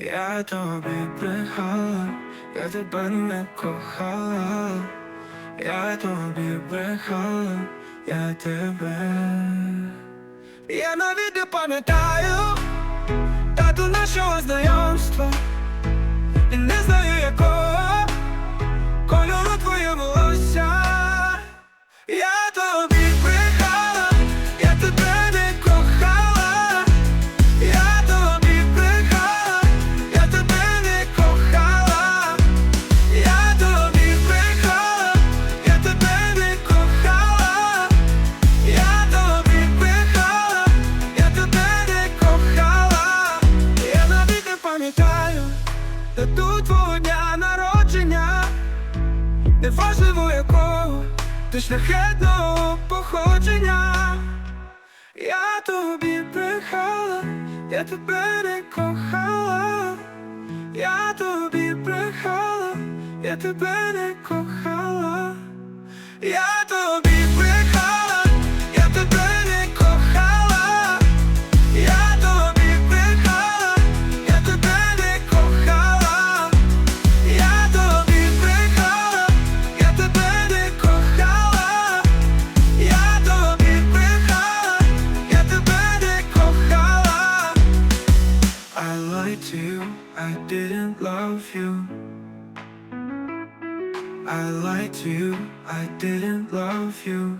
Я тобі брехала, я тебе не кохала, я тобі брехала, я тебе. Я навіть не пам'ятаю тату нашого знайомства Неважливо якого ти шляхетного походження. Я тобі брехала, я тебе не кохала. Я тобі брехала, я тебе не кохала. Я I didn't love you. I lied to you, I didn't love you.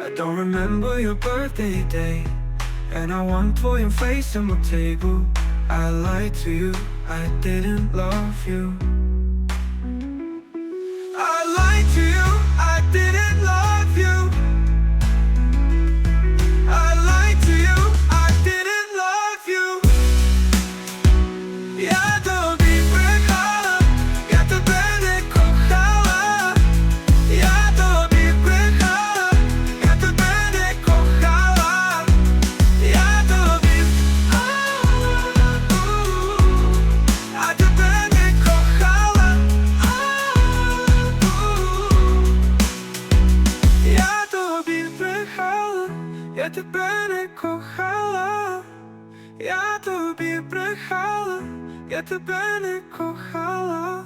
I don't remember your birthday day. And I want for your face on my table. I lied to you, I didn't love you. Я тобі брехала, я тебе не кохала. Я тобі брехала, я тебе не кохала. Я тобі а тебе не кохала. Я тобі брехала, я тебе не кохала. Я тобі брехала, я тебе не кохала